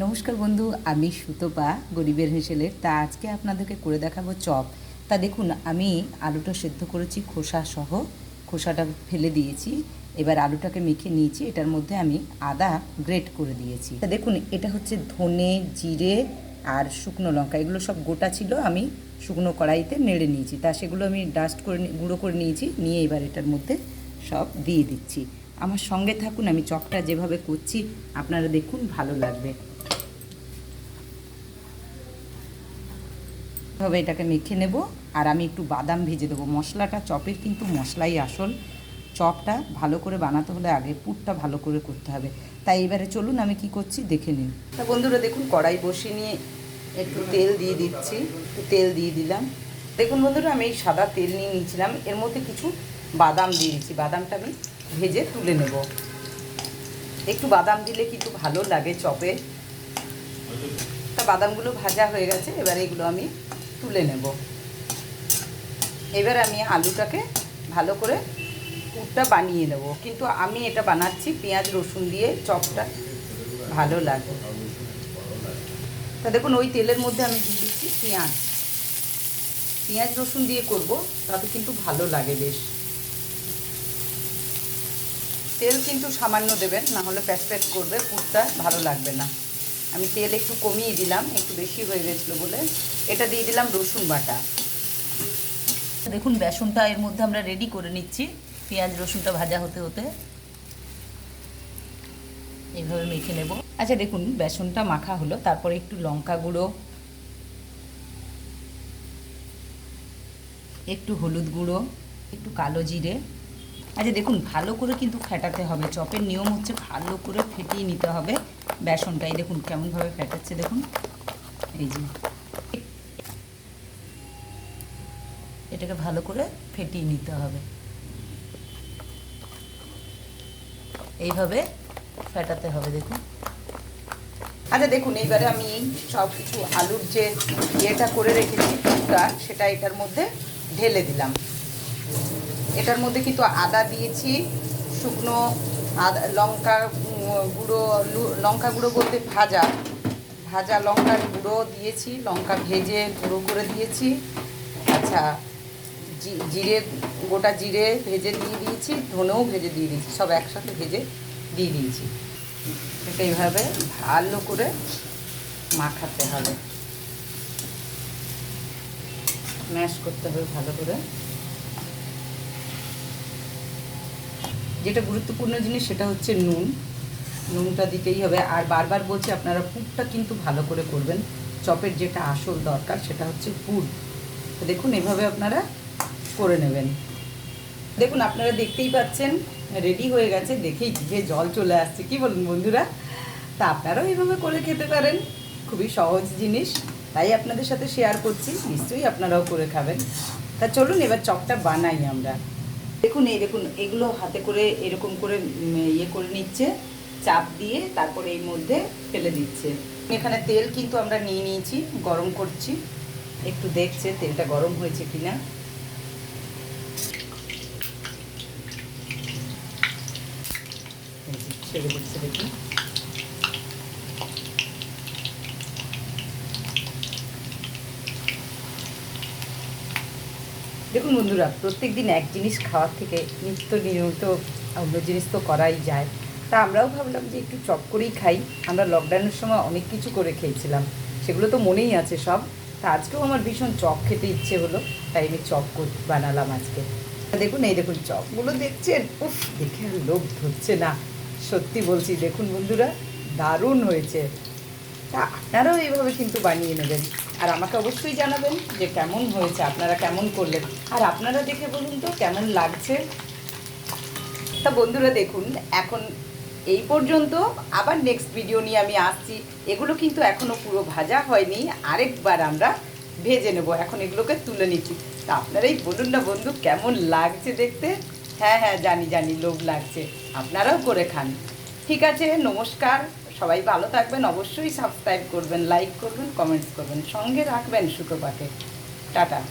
নমস্কার বন্ধু, আমি সুতপা, গরিবের হেসেলের তা আজকে আপনাদেরকে করে দেখাবো চপ। তা দেখুন, আমি আলুটা সেদ্ধ করেছি, খোসা সহ। খোসাটা ফেলে দিয়েছি। এবার আলুটাকে মেখে নিয়েছি। এটার মধ্যে আমি আদা গ্রেট করে দিয়েছি। তা দেখুন, এটা হচ্ছে ধনে, জিরে আর শুকনো লঙ্কা। এগুলো সব গোটা ছিল। আমি শুকনো কড়াইতে নেড়ে নিয়েছি। তা সেগুলো আমি ডাস্ট করে গুঁড়ো করে নিয়েছি। নিয়ে এবার এটার মধ্যে সব দিয়ে দিচ্ছি। আমার সঙ্গে থাকুন, আমি চপটা যেভাবে করছি, আপনারা দেখুন, ভালো লাগবে। এভাবে এটাকে মেখে নেব। আর আমি একটু বাদাম ভেজে দেবো। মশলাটা, চপের কিন্তু মশলাই আসল। চপটা ভালো করে বানাতে হলে আগে পুরটা ভালো করে করতে হবে। তাই এবারে চলুন, আমি কি করছি দেখে নিন তা বন্ধুরা, দেখুন, কড়াই বসিয়ে নিয়ে একটু তেল দিয়ে দিচ্ছি। একটু তেল দিয়ে দিলাম। দেখুন বন্ধুরা, আমি এই সাদা তেল নিয়ে নিয়েছিলাম। এর মধ্যে কিছু বাদাম দিয়ে দিচ্ছি। বাদামটা আমি ভেজে তুলে নেব। একটু বাদাম দিলে কিন্তু ভালো লাগে চপে। তা বাদামগুলো ভাজা হয়ে গেছে। এবার এগুলো আমি তুলে নেব। এবার আমি আলুটাকে ভালো করে পুরটা বানিয়ে নেব। কিন্তু আমি এটা বানাচ্ছি পেঁয়াজ, রসুন দিয়ে, চপটা ভালো লাগে। তা দেখুন, ওই তেলের মধ্যে আমি দিয়ে দিচ্ছি পেঁয়াজ। পেঁয়াজ, রসুন দিয়ে করব, তাতে কিন্তু ভালো লাগে বেশ। তেল কিন্তু সামান্য দেবেন না হলে প্যাচ প্যাচ করবে পুরটা ভালো লাগবে না। আমি তেল একটু কমিয়ে দিলাম, একটু বেশি হয়ে গেছিল বলে। এটা দিয়ে দিলাম রসুন বাটা। দেখুন, বেসনটা এর মধ্যে আমরা রেডি করে নিচ্ছি, পেঁয়াজ, রসুনটা ভাজা হতে হতে। এইভাবে মেখে নেব। আচ্ছা দেখুন, বেসনটা মাখা হলো, তারপরে একটু লঙ্কা গুঁড়ো, একটু হলুদ গুঁড়ো, একটু কালো জিরে। আচ্ছা দেখুন, ভালো করে কিন্তু ফেটাতে হবে। চপের নিয়ম হচ্ছে ভালো করে ফেটিয়ে নিতে হবে। বেসনটাই দেখুন কেমনভাবে ফেটাচ্ছে দেখুন। এই যে। এটাকে ভালো করে ফেটিয়ে নিতে হবে। এইভাবে ফেটাতে হবে, দেখুন। আচ্ছা দেখুন, এইবারে আমি সব কিছু আলুর যে ইয়েটা করে রেখেছি টুকটা সেটা এটার মধ্যে ঢেলে দিলাম। এটার মধ্যে কিন্তু আদা দিয়েছি, শুকনো আদা, লঙ্কা গুঁড়ো লঙ্কা গুঁড়ো বলতে ভাজা। ভাজা লঙ্কার গুঁড়ো দিয়েছি, লঙ্কা ভেজে গুঁড়ো করে দিয়েছি। আচ্ছা জিরে, গোটা জিরে ভেজে দিয়ে দিয়েছি, ধনেও ভেজে দিয়ে দিয়েছি, সব একসাথে ভেজে দিয়ে দিয়েছি। এটা এইভাবে ভালো করে মাখাতে হবে। ম্যাশ করতে হবে ভালো করে। যেটা গুরুত্বপূর্ণ জিনিস সেটা হচ্ছে নুন। নুনটা দিতেই হবে। আর বারবার বলছি, আপনারা পুরটা কিন্তু ভালো করে করবেন। চপের যেটা আসল দরকার সেটা হচ্ছে পুর। দেখুন, এভাবে আপনারা করে নেবেন। দেখুন, আপনারা দেখতেই পাচ্ছেন, রেডি হয়ে গেছে। দেখেই জিভে জল চলে আসছে। কি বলুন বন্ধুরা? তা আপনারাও এইভাবে করে খেতে পারেন। খুবই সহজ জিনিস। তাই আপনাদের সাথে শেয়ার করছি। নিশ্চয়ই আপনারাও করে খাবেন। তা চলুন, এবার চপটা বানাই আমরা। দেখুন, এই দেখুন, এগুলো হাতে করে এরকম করে ইয়ে করে নিচ্ছে। চাপ দিয়ে তারপরে এই মধ্যে ফেলে দিচ্ছে। এখানে তেল কিন্তু আমরা নিয়ে নিয়েছি, গরম করছি। একটু দেখছে তেলটা গরম হয়েছে কিনা। দেখুন। বন্ধুরা প্রত্যেক দিন এক জিনিস খাওয়ার থেকে নিত্য নিয়মিত অন্য জিনিস তো করাই যায়। তা আমরাও ভাবলাম যে একটু চপ করেই খাই। আমরা লকডাউনের সময় অনেক কিছু করে খেয়েছিলাম। সেগুলো তো মনেই আছে সব। তা আজকেও আমার ভীষণ চপ খেতে ইচ্ছে হলো, তাই আমি চপ বানালাম আজকে। দেখুন, এই দেখুন, চপগুলো দেখছেন? উফ, দেখে আর লোভ ধরছে না। সত্যি বলছি, দেখুন বন্ধুরা, দারুণ হয়েছে। তা আপনারাও এইভাবে কিন্তু বানিয়ে নেবেন। আর আমাকে অবশ্যই জানাবেন যে কেমন হয়েছে, আপনারা কেমন করলেন। আর আপনারা দেখে বলুন তো, কেমন লাগছে? তা বন্ধুরা দেখুন, এখন এই পর্যন্ত আবার নেক্সট ভিডিও নিয়ে আমি আসছি। এগুলো কিন্তু এখনও পুরো ভাজা হয়নি। আরেকবার আমরা ভেজে নেব। এখন এগুলোকে তুলে নিচ্ছি। তা আপনারাই বলুন না বন্ধু, কেমন লাগছে দেখতে? হ্যাঁ হ্যাঁ জানি জানি, লোভ লাগছে। আপনারাও করে খান। ঠিক আছে, নমস্কার। সবাই ভালো থাকবেন। অবশ্যই সাবস্ক্রাইব করবেন লাইক করবেন কমেন্টস করবেন। সঙ্গে রাখবেন সুতোপাকে টাটা।